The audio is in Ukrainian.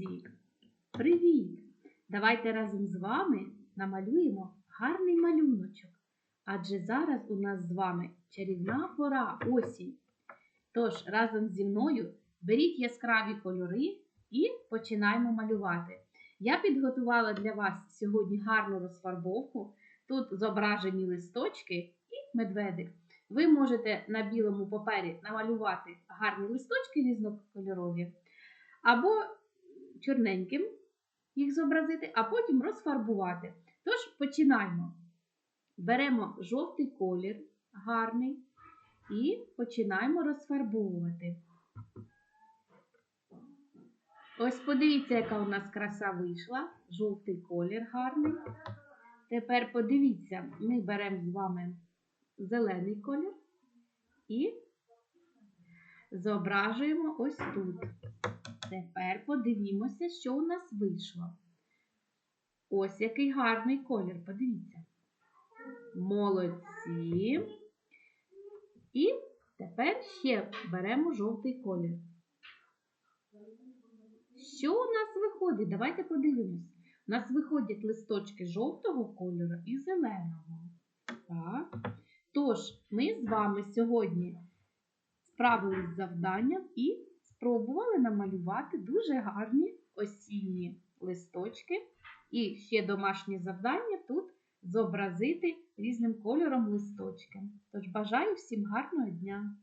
Друзі, привіт! Давайте разом з вами намалюємо гарний малюночок. Адже зараз у нас з вами чарівна пора осінь. Тож разом зі мною беріть яскраві кольори і починаємо малювати. Я підготувала для вас сьогодні гарну розфарбовку. Тут зображені листочки і медведик. Ви можете на білому папері намалювати гарні листочки різнокольорові, або чорненьким їх зобразити, а потім розфарбувати. Тож починаємо. Беремо жовтий колір гарний і починаємо розфарбовувати. Ось подивіться, яка у нас краса вийшла. Жовтий колір гарний. Тепер подивіться, ми беремо з вами зелений колір і зображуємо ось тут. Тепер подивімося, що у нас вийшло. Ось який гарний колір, подивіться. Молодці. І тепер ще беремо жовтий колір. Що у нас виходить? Давайте подивимось. У нас виходять листочки жовтого кольору і зеленого. Так. Тож, ми з вами сьогодні справились з завданням і спробували намалювати дуже гарні осінні листочки. І ще домашнє завдання тут зобразити різним кольором листочки. Тож бажаю всім гарного дня!